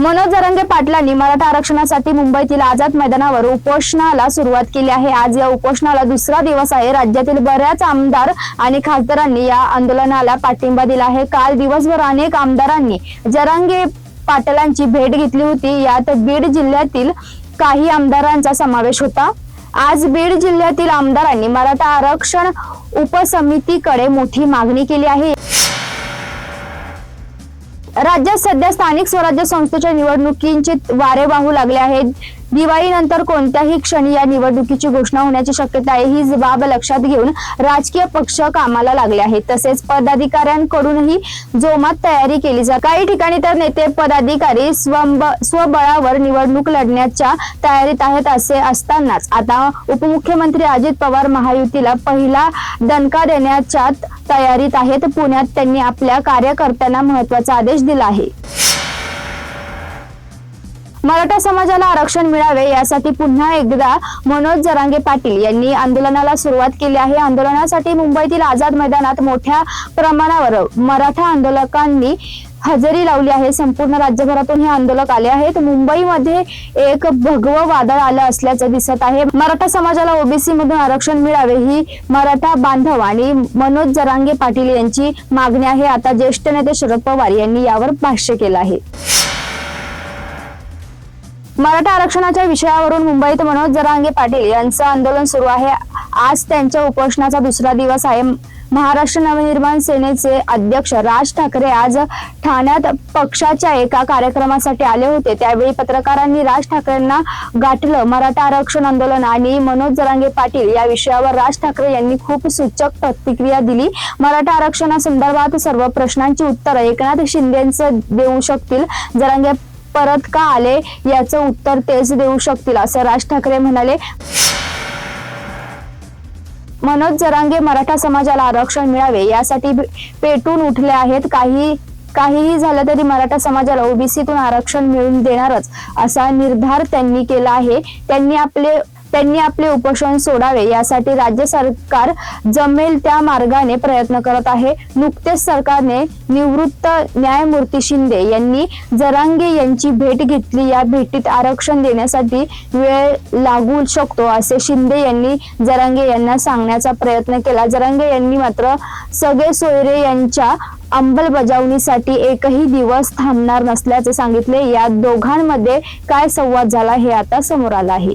मनोज जरंगे पाटलांनी मराठा आरक्षणासाठी मुंबईतील आझाद मैदानावर उपोषणाला सुरुवात केली आहे. आज या उपोषणाला दुसरा दिवस आहे. राज्यातील बऱ्याच आमदार आणि खासदारांनी या आंदोलनाला पाठिंबा दिला आहे. काल दिवसभर अनेक आमदारांनी जरांगे पाटलांची भेट घेतली होती. यात बीड जिल्ह्यातील काही आमदारांचा समावेश होता. आज बीड जिल्ह्यातील आमदारांनी मराठा आरक्षण उपसमितीकडे मोठी मागणी केली आहे. राज्यात सध्या स्थानिक स्वराज्य संस्थेच्या निवडणुकींचे वारे वाहू लागले आहेत. दिवाळीनंतर कोणत्याही क्षणी या निवडणुकीची घोषणा होण्याची शक्यता आहे ही बाब लक्षात घेऊन राजकीय पक्ष कामाला लागले आहेत. तसेच पदाधिकाऱ्यांकडूनही जोमात तयारी केली जात. काही ठिकाणी तर नेते पदाधिकारी स्वंब स्वबळावर निवडणूक लढण्याच्या तयारीत आहेत असे असतानाच. आता उपमुख्यमंत्री अजित पवार महायुतीला पहिला दणका देण्याच्या तयारीत आहेत. पुण्यात त्यांनी आपल्या कार्यकर्त्यांना महत्त्वाचा आदेश दिला आहे. मराठा समाजाला आरक्षण मिळावे यासाठी पुन्हा एकदा मनोज जरांगे पाटील यांनी आंदोलनाला सुरुवात केली आहे. आंदोलनासाठी मुंबईतील आझाद मैदानात मोठ्या प्रमाणावर मराठा आंदोलकांनी हजेरी लावली आहे. संपूर्ण राज्यभरातून हे आंदोलक आले आहेत. मुंबईमध्ये एक भगव वादळ आलं असल्याचं दिसत आहे. मराठा समाजाला ओबीसी मधून आरक्षण मिळावे ही मराठा बांधव आणि मनोज जरांगे पाटील यांची मागणी आहे. आता ज्येष्ठ नेते शरद पवार यांनी यावर भाष्य केलं आहे. मराठा आरक्षणाच्या विषयावरून मुंबईत मनोज जरांगे पाटील यांचं आंदोलन सुरू आहे. आज त्यांच्या उपोषणाचा दुसरा दिवस आहे. महाराष्ट्र नवनिर्माण सेनेचे अध्यक्ष राज ठाकरे आज ठाण्यात पक्षाच्या एका कार्यक्रमासाठी आले होते. त्यावेळी पत्रकारांनी राज ठाकरेंना गाठलं मराठा आरक्षण आंदोलन आणि मनोज जरांगे पाटील या विषयावर राज ठाकरे यांनी खूप सूचक प्रतिक्रिया दिली. मराठा आरक्षणासंदर्भात सर्व प्रश्नांची उत्तरं एकनाथ शिंदेचं देऊ शकतील. जरांगे परत का आले याचं उत्तर तेच देऊ शकतील असं राज ठाकरे म्हणाले. मनोज जरांगे मराठा समाजाला आरक्षण मिळावे यासाठी पेटून उठले आहेत. काही काहीही झालं तरी मराठा समाजाला ओबीसीतून आरक्षण मिळवून देणारच असा निर्धार त्यांनी केला आहे. त्यांनी आपले त्यांनी आपले उपोषण सोडावे यासाठी राज्य सरकार जमेल त्या मार्गाने प्रयत्न करत आहे. नुकतेच सरकारने निवृत्त न्यायमूर्ती शिंदे यांनी जरांगे यांची भेट घेतली. या भेटीत आरक्षण देण्यासाठी वेळ लागू शकतो असे शिंदे यांनी जरांगे यांना सांगण्याचा प्रयत्न केला. जरांगे यांनी मात्र सगळे सोयरे यांच्या अंमलबजावणीसाठी एकही दिवस थांबणार नसल्याचे सांगितले. या दोघांमध्ये काय संवाद झाला हे आता समोर आलं आहे.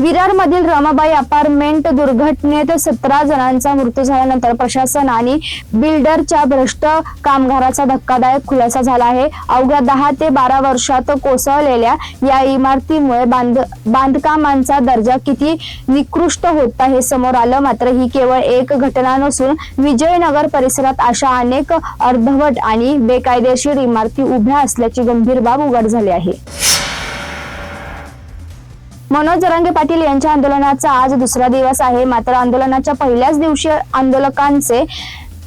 विरार मधील रमाबाई अपार्टमेंट दुर्घटनेत सतरा जणांचा मृत्यू झाल्यानंतर प्रशासन आणि बिल्डरच्या भ्रष्ट कामगाराचा धक्कादायक खुलासा झाला आहे. अवघ्या दहा ते बारा वर्षात कोसळलेल्या या इमारतीमुळे बांध बांधकामांचा दर्जा किती निकृष्ट होता हे समोर आलं. मात्र ही केवळ एक घटना नसून विजयनगर परिसरात अशा अनेक अर्धवट आणि बेकायदेशीर इमारती उभ्या असल्याची गंभीर बाब उघड झाली आहे. मनोज जरांगे पाटील यांच्या आंदोलनाचा आज दुसरा दिवस आहे. मात्र आंदोलनाच्या पहिल्याच दिवशी आंदोलकांचे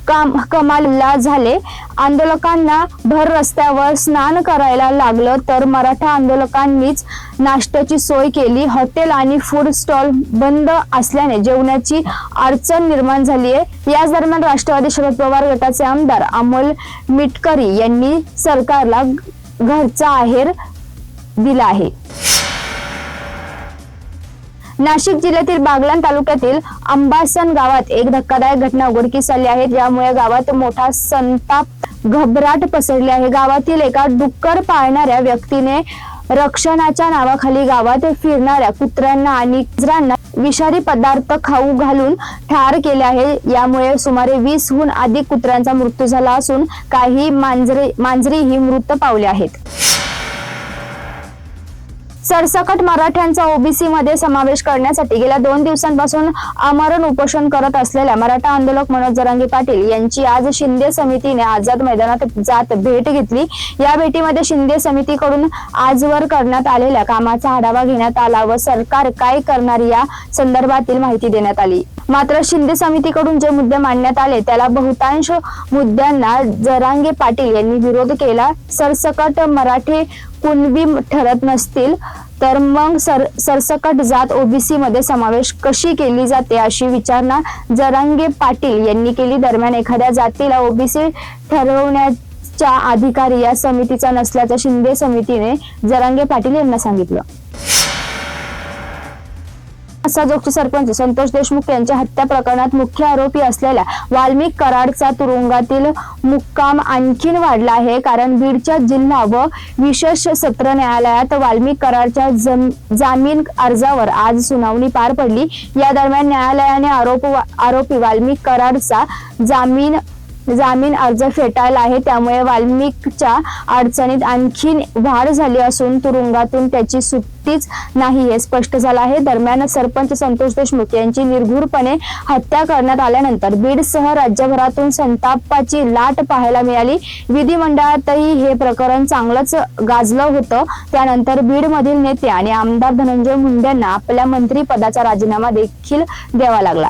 काम कमालला झाले. आंदोलकांना भर रस्त्यावर स्नान करायला लागलं तर मराठा आंदोलकांनीच नाश्त्याची सोय केली. हॉटेल आणि फूड स्टॉल बंद असल्याने जेवणाची अडचण निर्माण झाली आहे. याच दरम्यान राष्ट्रवादी शरद पवार गटाचे आमदार अमोल मिटकरी यांनी सरकारला घरचा आहेर दिला आहे. नाशिक जिल्ह्यातील बागलाण तालुक्यातील अंबासन गावात एक धक्कादायक घटना उघडकीस आली आहे. ज्यामुळे गावात मोठा संताप घबराट पसरली आहे. गावातील एका डुक्कर पाळणाऱ्या व्यक्तीने रक्षणाच्या नावाखाली गावात फिरणाऱ्या कुत्र्यांना आणि गजरांना विषारी पदार्थ खाऊ घालून ठार केले आहे. यामुळे सुमारे वीस हून अधिक कुत्र्यांचा मृत्यू झाला असून काही मांजरे मांजरीही मृत पावले आहेत. सरसकट मराठ्यांचा ओबीसी मध्ये समावेश करण्यासाठी गेल्या दोन दिवसांपासून आमरण उपोषण करत असलेल्या मराठा आंदोलक मनोज जरांगी पाटील यांची आज शिंदे समितीने आझाद मैदानात जात भेट घेतली. या भेटीमध्ये शिंदे समितीकडून आजवर करण्यात आलेल्या कामाचा आढावा घेण्यात आला व सरकार काय करणार या संदर्भातील माहिती देण्यात आली. मात्र शिंदे समितीकडून जे मुद्दे मांडण्यात आले त्याला बहुतांश मुद्द्यांना जरांगे पाटील यांनी विरोध केला. सरसकट मराठे कुणबी ठरत नसतील तर मग सर सरसकट जात ओबीसी मध्ये समावेश कशी केली जाते अशी विचारणा जरांगे पाटील यांनी केली दरम्यान. एखाद्या जातीला ओबीसी ठरवण्याचा अधिकार या समितीचा नसल्याचं शिंदे समितीने जरांगे पाटील यांना सांगितलं. साजोगचे सरपंच संतोष देशमुख यांच्या हत्या प्रकरणात मुख्य आरोपी असलेल्या वाल्मिक कराडचा तुरुंगातील मुक्काम आणखीन वाढला आहे. कारण बीडच्या जिल्हा व विशेष सत्र न्यायालयात वाल्मिक कराडच्या जम- जामीन अर्जावर आज सुनावणी पार पडली. या दरम्यान न्यायालयाने आरोप आरोपी वाल्मिक कराडचा जामीन जामीन अर्ज फेटाळला आहे. त्यामुळे वाल्मिकच्या अडचणीत आणखीन वाढ झाली असून तुरुंगातून त्याची सुट्टीच नाही हे स्पष्ट झालं आहे. दरम्यान सरपंच संतोष देशमुख यांची निर्घुरपणे हत्या करण्यात आल्यानंतर बीडसह राज्यभरातून संतापाची लाट पाहायला मिळाली. विधिमंडळातही हे प्रकरण चांगलंच गाजलं होतं. त्यानंतर बीडमधील नेते आणि आमदार धनंजय मुंडेंना आपल्या मंत्रीपदाचा राजीनामा देखील द्यावा लागला.